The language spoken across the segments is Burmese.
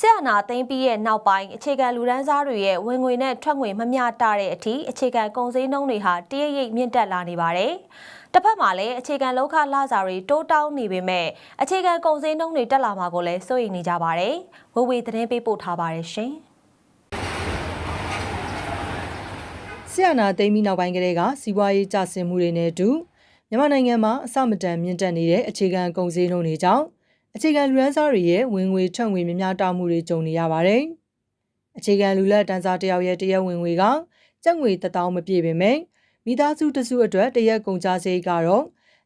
ဆရာနာသိမ်းပြီးရဲ့နောက်ပိုင်းအခြေခံလူဒန်းစားတွေရဲ့ဝင်ငွေနဲ့ထွက်ငွေမမျှတတဲ့အထိအခြေခံကုန်စည်နှုန်းတွေဟာတရရိပ်မြင့်တက်လာနေပါတယ်။တစ်ဖက်မှာလည်းအခြေခံလောက်ခလာစာတွေတိုးတောင်းနေပေမဲ့အခြေခံကုန်စည်နှုန်းတွေတက်လာမှာကိုလည်းစိုးရိမ်နေကြပါတယ်။ဝေဝေသတင်းပေးပို့ထားပါတယ်ရှင်။ဆရာနာသိမ်းပြီးနောက်ပိုင်းကတည်းကစီးပွားရေးကျဆင်းမှုတွေနဲ့အတူမြန်မာနိုင်ငံမှာအစမတန်မြင့်တက်နေတဲ့အခြေခံကုန်စည်နှုန်းတွေကြောင့် အခြေခံလူရန်စားတွေရဲ့ဝင်ငွေထွက်ငွေမများတာမှုတွေကြုံနေရပါတယ်။အခြေခံလူလက်တန်းစားတယောက်ရဲ့တရက်ဝင်ငွေကကျပ်ငွေ1000မပြည့်ပေမဲ့မိသားစုတစုအတွက်တရက်ကုန်ကြစရိတ်ကတော့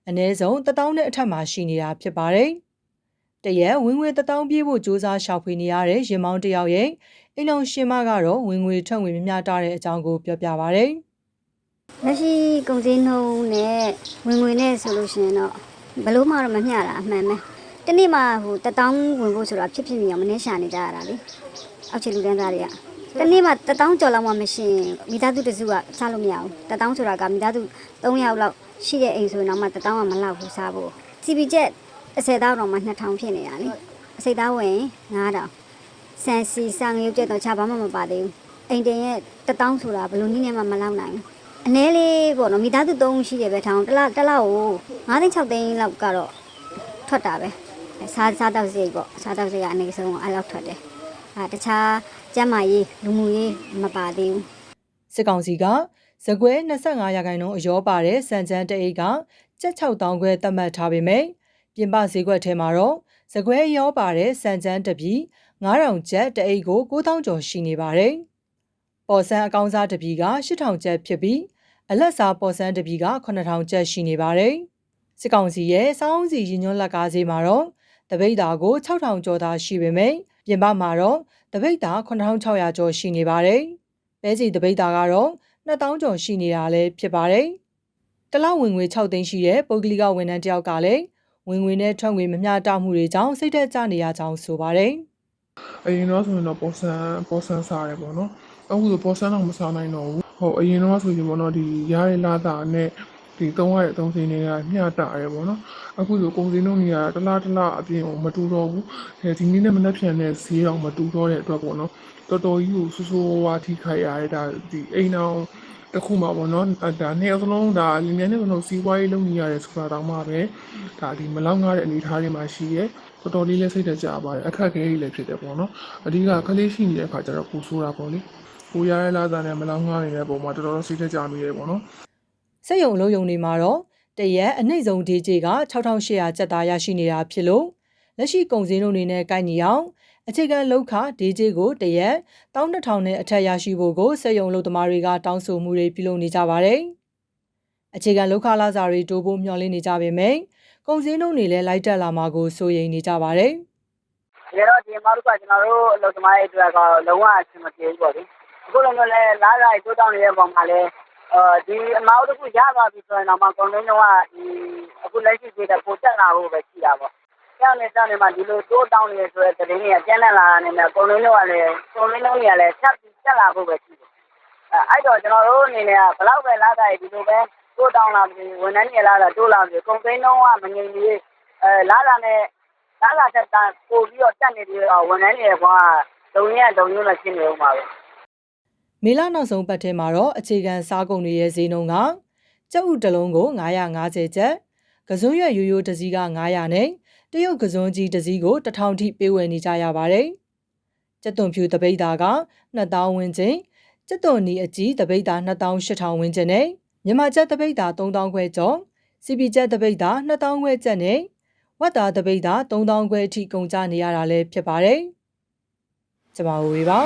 အနည်းဆုံး1000နဲ့အထက်မှာရှိနေတာဖြစ်ပါတယ်။တရက်ဝင်ငွေ1000ပြည့်ဖို့စ조사ရှာဖွေနေရတဲ့ရင်မောင်းတယောက်ရဲ့အိမ်အောင်ရှင်မကတော့ဝင်ငွေထွက်ငွေမမျှတတဲ့အကြောင်းကိုပြောပြပါဗျ။လက်ရှိကုန်စည်နှုန်းနဲ့ဝင်ငွေနဲ့ဆိုလို့ရှိရင်တော့ဘလို့မှတော့မမျှတာအမှန်ပဲ တနေ့မှဟိုတထောင်ဝင်ဖို့ဆိုတာဖြစ်ဖြစ်နေအောင်မနှင်းရှာနေကြရတာလေအောက်ခြေလူတန်းသားတွေကတနေ့မှတထောင်ကျော်လောက်မှမရှိရင်မိသားစုတစုကစားလို့မရဘူးတထောင်ဆိုတာကမိသားစု3ယောက်လောက်ရှိတဲ့အိမ်ဆိုရင်တော့မှတထောင်ကမလောက်ဘူးစားဖို့စီပီချက်30တောင်းတော့မှ2000ဖြစ်နေတာလေအစိတ်သားဝင်9000ဆန်စီစံငရုတ်ကျက်တော့ချဘာမှမပါသေးဘူးအိမ်တင်ရဲ့တထောင်ဆိုတာဘယ်လိုနည်းနဲ့မှမလောက်နိုင်ဘူးအနည်းလေးပေါ့နော်မိသားစုသုံးရှိတယ်ပဲထောင်တစ်လတစ်လကို9သိန်း6သိန်းလောက်ကတော့ထွက်တာပဲ စားစားတော့စိတ်ပေါ့စားတော့စိတ်ကအနည်းဆုံးအဲ့လောက်ထွက်တယ်အဲတခြားကျန်းမာရေးလူမှုရေးမပါသေးဘူးစစ်ကောင်စီကဇကွဲ25ရာခိုင်နှုန်းအယောပါတဲ့စံချမ်းတအိတ်ကကျပ်6000ခွဲသတ်မှတ်ထားပေမဲ့ပြင်ပဈေးကွက်ထဲမှာတော့ဇကွဲရောပါတဲ့စံချမ်းတစ်ပြည်9000ကျပ်တအိတ်ကို9000ကျော်ရှိနေပါတယ်။ပေါ်ဆန်းအကောင်းစားတစ်ပြည်က8000ကျပ်ဖြစ်ပြီးအလက်စားပေါ်ဆန်းတစ်ပြည်က9000ကျပ်ရှိနေပါတယ်။စစ်ကောင်စီရဲ့စောင်းစီရင်ညွှန်းလက်ကားဈေးမှာတော့ တပိတ်တာကို6000ကျော်သာရှိပေမဲ့ပြင်ပမှာတော့တပိတ်တာ9600ကျော်ရှိနေပါတယ်။ပဲစီတပိတ်တာကတော့2000ကျော်ရှိနေတာလည်းဖြစ်ပါတယ်။တလောက်ဝင်ငွေ6သိန်းရှိတဲ့ပုဂ္ဂလိကဝန်ထမ်းတယောက်ကလည်းဝင်ငွေနဲ့ထွက်ငွေမမျှတမှုတွေကြောင့်စိတ်သက်သာနေရကြောင်းဆိုပါတယ်။အရင်တော့ဆိုရင်တော့ပေါ်ဆန်ပေါ်ဆန်စားတယ်ပေါ့နော်အခုဆိုပေါ်ဆန်တော့မစားနိုင်တော့ဘူးဟိုအရင်တော့ဆိုရင်ပေါ့နော်ဒီရရလာတာနဲ့ ဒီသုံးရတဲ့သုံးစင်းတွေကမျှတာတယ်ပေါ့နော်အခုဆိုကုန်စည်နှုန်းတွေကတလားတလားအပြင်ကိုမတူတော့ဘူးအဲဒီနေ့နဲ့မနှက်ဖြန်တဲ့ဈေးတော့မတူတော့တဲ့အတွက်ပေါ့နော်တော်တော်ကြီးကိုဆူဆူဝါထိခိုက်ရတဲ့ဒါဒီအိမ်အောင်တစ်ခုမှပေါ့နော်ဒါနှစ်ယောက်စလုံးဒါလင်းမြန်နဲ့ကတော့စီးပွားရေးလုပ်နေရတယ်ဆိုတာတောင်မှပဲဒါဒီမလောက်ငားတဲ့အနေအထားတွေမှာရှိရဲတော်တော်လေးလည်းစိတ်တကြပါတယ်အခက်အခဲကြီးလည်းဖြစ်တယ်ပေါ့နော်အဓိကကလေးရှိနေတဲ့အခါကျတော့ပူဆိုးတာပေါ့လေကိုရရဲလာတာနဲ့မလောက်ငားနေတဲ့ပုံမှာတော်တော်စိတ်တကြမိတယ်ပေါ့နော်စ က်ယုံလုံးယုံတွေမှာတော့တရက်အနှိမ့်ဆုံး DJ က6800ကျပ်သားရရှိနေတာဖြစ်လို့လက်ရှိကုန်စည်နှုန်းတွေနဲ့ကိုက်ညီအောင်အခြေခံလောက်ခ DJ ကိုတရက်12000နဲ့အထက်ရရှိဖို့ကိုစက်ယုံလုပ်သမားတွေကတောင်းဆိုမှုတွေပြုလုပ်နေကြပါတယ်။အခြေခံလောက်ခလာစာတွေတိုးဖို့မျှော်လင့်နေကြပေမဲ့ကုန်စည်နှုန်းတွေလည်းလိုက်တက်လာမှာကိုစိုးရိမ်နေကြပါတယ်။ဒါတော့ဒီမှာတို့ကကျွန်တော်တို့အလုပ်သမားတွေအတွက်ကတော့လုံးဝအဆင်မပြေဘူးပေါ့လေအခုလိုမျိုးလဲလားလာတိုးတောင်းနေတဲ့ပုံမှာလဲ အဲဒီအမောက်တစ်ခုရသွားပြီဆိုရင်တော့မှကွန်မင်းတော့ဒီအခုလက်ရှိပြည်တဲ့ပိုတက်လာဖို့ပဲရှိတာပေါ့ကျောင်းနေကျောင်းနေမှာဒီလိုတိုးတောင်းနေဆိုတဲ့တရင်တွေကကျန်းနဲ့လာတာနဲ့ကွန်မင်းတော့လည်းကွန်မင်းတော့တွေကလည်းဆက်ပြီးတက်လာဖို့ပဲရှိတယ်အဲအဲ့တော့ကျွန်တော်တို့အနေနဲ့ကဘလောက်ပဲလားတာဒီလိုပဲတိုးတောင်းလာပြီဝန်ထမ်းတွေလာတာတိုးလာပြီကွန်မင်းတော့ကမငြိမ်သေးအဲလာလာနဲ့လာလာတက်တာပို့ပြီးတော့တက်နေပြီးတော့ဝန်ထမ်းတွေဘွားလုံရလုံရနဲ့ဖြစ်နေဦးမှာပဲ မေလနောက်ဆုံးပတ်ထဲမှာတော့အခြေခံစားကုန်တွေရဲ့ဈေးနှုန်းကကျပ်ဥတစ်လုံးကို950ကျပ်၊ကစွန်းရွက်ရိုးရိုးတစ်စီးက900နဲ့တရုတ်ကစွန်းကြီးတစ်စီးကို1000ထိပေးဝယ်နေကြရပါတယ်။ကျက်သွန်ဖြူတပိတ်သားက2000ဝန်းကျင်၊ကျက်သွန်နီအကြီးတပိတ်သား2800ဝန်းကျင်နဲ့မြန်မာကျက်တပိတ်သား3000ခွဲကျော်၊စီပီကျက်တပိတ်သား2000ခွဲကျပ်နဲ့ဝက်သားတပိတ်သား3000ခွဲအထိကုန်ကျနေရတာလည်းဖြစ်ပါတယ်။ကျမဝေပါ